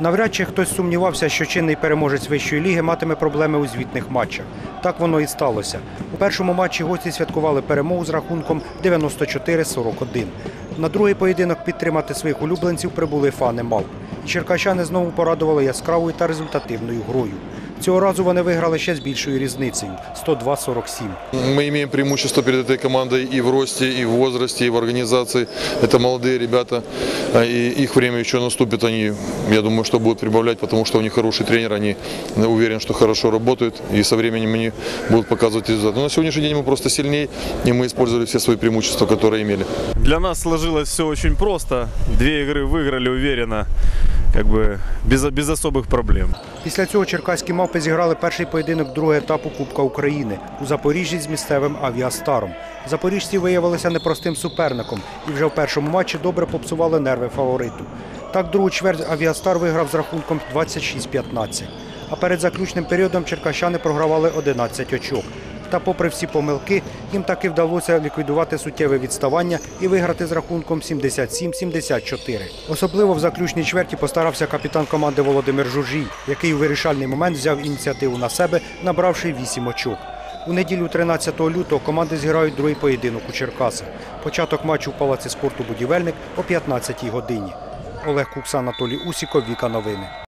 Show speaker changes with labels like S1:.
S1: Навряд чи хтось сумнівався, що чинний переможець вищої ліги матиме проблеми у звітних матчах. Так воно і сталося. У першому матчі гості святкували перемогу з рахунком 94-41. На другий поєдинок підтримати своїх улюбленців прибули фани мав. І черкащани знову порадували яскравою та результативною грою. Цього разу вони виграли ще з більшою різницею 102-47.
S2: Ми маємо преимущество перед цією командою і в рості, і в возрасті, і в організації. Це молоді ребята, а, і їх время ще наступить. Вони, я думаю, що будуть прибавляти, тому що у них хороший тренер, вони э, уверен, що хорошо працюють, і з часом вони будуть показувати результат. Но на сьогоднішній день ми просто сильніші, і ми використовували всі свої преимущества, які мали.
S3: Для нас сложилось все очень просто. Две игры выиграли уверенно. Бы без, без особых проблем.
S1: Після цього черкаські мавпи зіграли перший поєдинок другого етапу Кубка України у Запоріжжі з місцевим авіастаром. Запоріжці виявилися непростим суперником і вже в першому матчі добре попсували нерви фавориту. Так, другу чверть авіастар виграв з рахунком 26-15. А перед заключним періодом черкащани програвали 11 очок. Та, попри всі помилки, їм таки вдалося ліквідувати суттєве відставання і виграти з рахунком 77-74. Особливо в заключній чверті постарався капітан команди Володимир Журжій, який у вирішальний момент взяв ініціативу на себе, набравши 8 очок. У неділю 13 лютого команди зіграють другий поєдинок у Черкасах. Початок матчу в Палаці спорту «Будівельник» о 15 годині. Олег Кукса, Анатолій Усіков, Віка Новини.